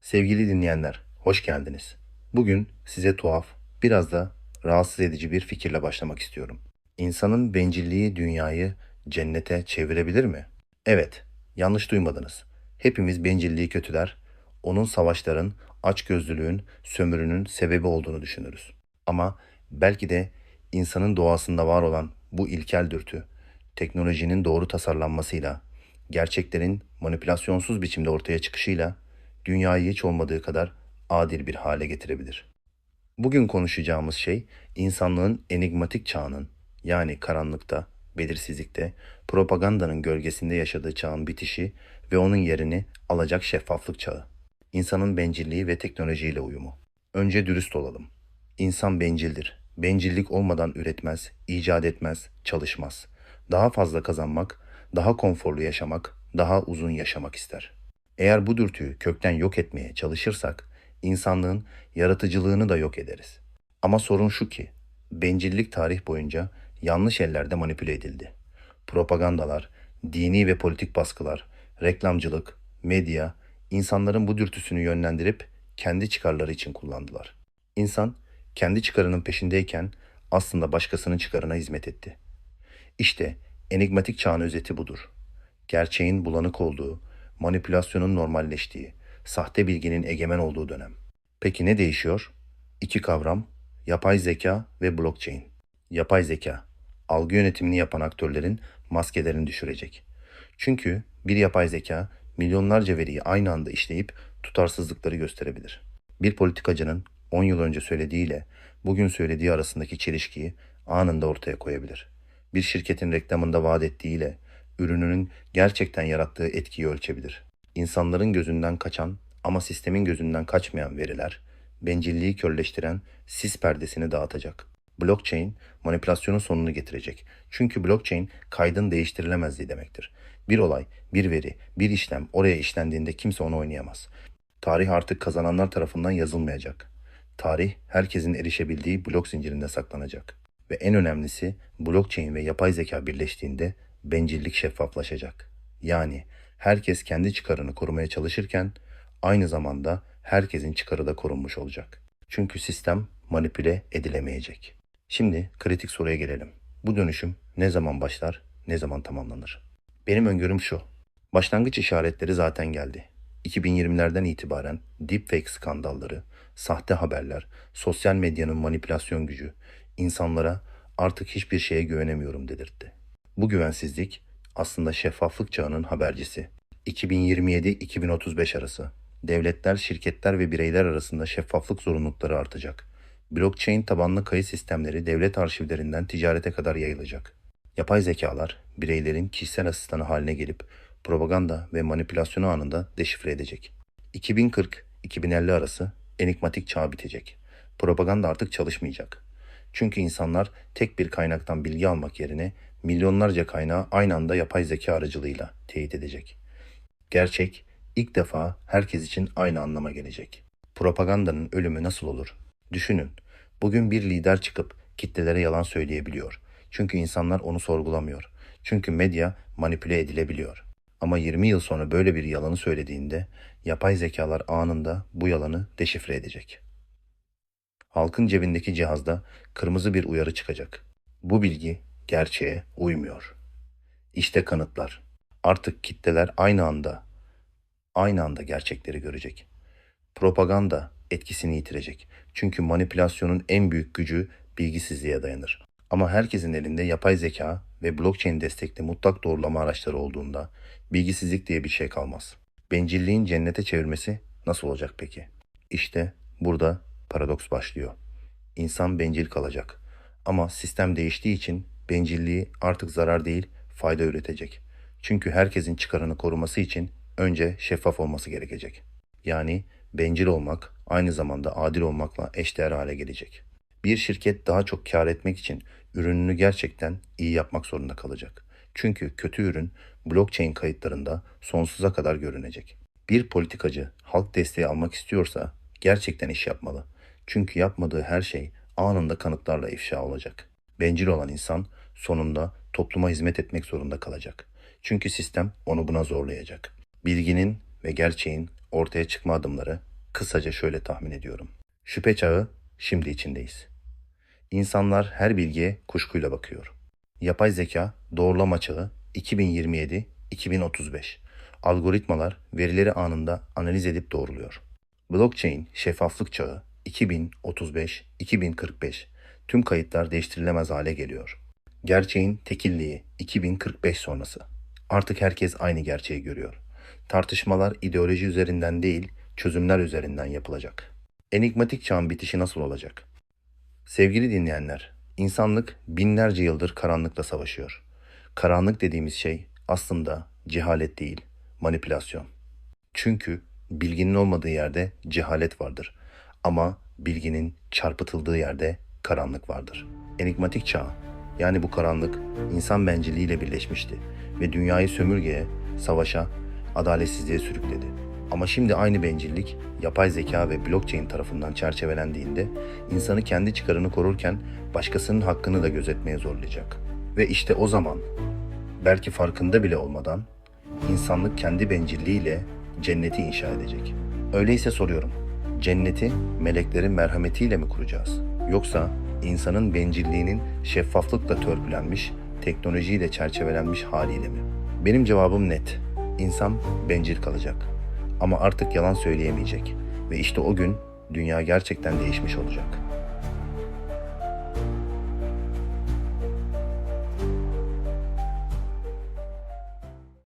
Sevgili dinleyenler, hoş geldiniz. Bugün size tuhaf, biraz da rahatsız edici bir fikirle başlamak istiyorum. İnsanın bencilliği dünyayı cennete çevirebilir mi? Evet, yanlış duymadınız. Hepimiz bencilliği kötüler, onun savaşların, açgözlülüğün, sömürünün sebebi olduğunu düşünürüz. Ama belki de insanın doğasında var olan bu ilkel dürtü, teknolojinin doğru tasarlanmasıyla, gerçeklerin manipülasyonsuz biçimde ortaya çıkışıyla dünyayı hiç olmadığı kadar adil bir hale getirebilir. Bugün konuşacağımız şey insanlığın enigmatik çağının yani karanlıkta, belirsizlikte, propagandanın gölgesinde yaşadığı çağın bitişi ve onun yerini alacak şeffaflık çağı. İnsanın bencilliği ve teknolojiyle uyumu. Önce dürüst olalım. İnsan bencildir. Bencillik olmadan üretmez, icat etmez, çalışmaz. Daha fazla kazanmak, daha konforlu yaşamak, daha uzun yaşamak ister. Eğer bu dürtüyü kökten yok etmeye çalışırsak, insanlığın yaratıcılığını da yok ederiz. Ama sorun şu ki, bencillik tarih boyunca yanlış ellerde manipüle edildi. Propagandalar, dini ve politik baskılar, reklamcılık, medya, insanların bu dürtüsünü yönlendirip kendi çıkarları için kullandılar. İnsan, kendi çıkarının peşindeyken aslında başkasının çıkarına hizmet etti. İşte enigmatik çağın özeti budur. Gerçeğin bulanık olduğu, manipülasyonun normalleştiği, sahte bilginin egemen olduğu dönem. Peki ne değişiyor? İki kavram, yapay zeka ve blockchain. Yapay zeka, algı yönetimini yapan aktörlerin maskelerini düşürecek. Çünkü bir yapay zeka milyonlarca veriyi aynı anda işleyip tutarsızlıkları gösterebilir. Bir politikacının 10 yıl önce söylediğiyle bugün söylediği arasındaki çelişkiyi anında ortaya koyabilir. Bir şirketin reklamında vaat ettiğiyle ürününün gerçekten yarattığı etkiyi ölçebilir. İnsanların gözünden kaçan ama sistemin gözünden kaçmayan veriler, bencilliği körleştiren sis perdesini dağıtacak. Blockchain, manipülasyonun sonunu getirecek. Çünkü blockchain kaydın değiştirilemezliği demektir. Bir olay, bir veri, bir işlem oraya işlendiğinde kimse onu oynayamaz. Tarih artık kazananlar tarafından yazılmayacak. Tarih herkesin erişebildiği blok zincirinde saklanacak. Ve en önemlisi blockchain ve yapay zeka birleştiğinde bencillik şeffaflaşacak. Yani herkes kendi çıkarını korumaya çalışırken aynı zamanda herkesin çıkarı da korunmuş olacak. Çünkü sistem manipüle edilemeyecek. Şimdi kritik soruya gelelim. Bu dönüşüm ne zaman başlar, ne zaman tamamlanır? Benim öngörüm şu. Başlangıç işaretleri zaten geldi. 2020'lerden itibaren deepfake skandalları, sahte haberler, sosyal medyanın manipülasyon gücü insanlara artık hiçbir şeye güvenemiyorum dedirtti. Bu güvensizlik aslında şeffaflık çağının habercisi. 2027-2035 arası devletler, şirketler ve bireyler arasında şeffaflık zorunlulukları artacak. Blockchain tabanlı kayıt sistemleri devlet arşivlerinden ticarete kadar yayılacak. Yapay zekalar bireylerin kişisel asistanı haline gelip propaganda ve manipülasyonu anında deşifre edecek. 2040-2050 arası enigmatik çağ bitecek. Propaganda artık çalışmayacak. Çünkü insanlar tek bir kaynaktan bilgi almak yerine milyonlarca kaynağı aynı anda yapay zeka aracılığıyla teyit edecek. Gerçek ilk defa herkes için aynı anlama gelecek. Propagandanın ölümü nasıl olur? Düşünün. Bugün bir lider çıkıp kitlelere yalan söyleyebiliyor. Çünkü insanlar onu sorgulamıyor. Çünkü medya manipüle edilebiliyor. Ama 20 yıl sonra böyle bir yalanı söylediğinde yapay zekalar anında bu yalanı deşifre edecek. Halkın cebindeki cihazda kırmızı bir uyarı çıkacak. Bu bilgi gerçeğe uymuyor. İşte kanıtlar. Artık kitleler aynı anda aynı anda gerçekleri görecek. Propaganda etkisini yitirecek. Çünkü manipülasyonun en büyük gücü bilgisizliğe dayanır. Ama herkesin elinde yapay zeka ve blockchain destekli mutlak doğrulama araçları olduğunda bilgisizlik diye bir şey kalmaz. Bencilliğin cennete çevirmesi nasıl olacak peki? İşte burada paradoks başlıyor. İnsan bencil kalacak. Ama sistem değiştiği için bencilliği artık zarar değil, fayda üretecek. Çünkü herkesin çıkarını koruması için önce şeffaf olması gerekecek. Yani bencil olmak aynı zamanda adil olmakla eşdeğer hale gelecek. Bir şirket daha çok kar etmek için ürününü gerçekten iyi yapmak zorunda kalacak. Çünkü kötü ürün blockchain kayıtlarında sonsuza kadar görünecek. Bir politikacı halk desteği almak istiyorsa gerçekten iş yapmalı. Çünkü yapmadığı her şey anında kanıtlarla ifşa olacak. Bencil olan insan sonunda topluma hizmet etmek zorunda kalacak. Çünkü sistem onu buna zorlayacak. Bilginin ve gerçeğin ortaya çıkma adımları Kısaca şöyle tahmin ediyorum. Şüphe çağı şimdi içindeyiz. İnsanlar her bilgiye kuşkuyla bakıyor. Yapay zeka doğrulama çağı 2027-2035. Algoritmalar verileri anında analiz edip doğruluyor. Blockchain şeffaflık çağı 2035-2045. Tüm kayıtlar değiştirilemez hale geliyor. Gerçeğin tekilliği 2045 sonrası. Artık herkes aynı gerçeği görüyor. Tartışmalar ideoloji üzerinden değil, çözümler üzerinden yapılacak. Enigmatik çağın bitişi nasıl olacak? Sevgili dinleyenler, insanlık binlerce yıldır karanlıkla savaşıyor. Karanlık dediğimiz şey aslında cehalet değil, manipülasyon. Çünkü bilginin olmadığı yerde cehalet vardır. Ama bilginin çarpıtıldığı yerde karanlık vardır. Enigmatik çağ, yani bu karanlık insan bencilliğiyle birleşmişti ve dünyayı sömürgeye, savaşa, adaletsizliğe sürükledi. Ama şimdi aynı bencillik yapay zeka ve blockchain tarafından çerçevelendiğinde insanı kendi çıkarını korurken başkasının hakkını da gözetmeye zorlayacak. Ve işte o zaman belki farkında bile olmadan insanlık kendi bencilliğiyle cenneti inşa edecek. Öyleyse soruyorum. Cenneti meleklerin merhametiyle mi kuracağız? Yoksa insanın bencilliğinin şeffaflıkla törpülenmiş, teknolojiyle çerçevelenmiş haliyle mi? Benim cevabım net. İnsan bencil kalacak. Ama artık yalan söyleyemeyecek. Ve işte o gün dünya gerçekten değişmiş olacak.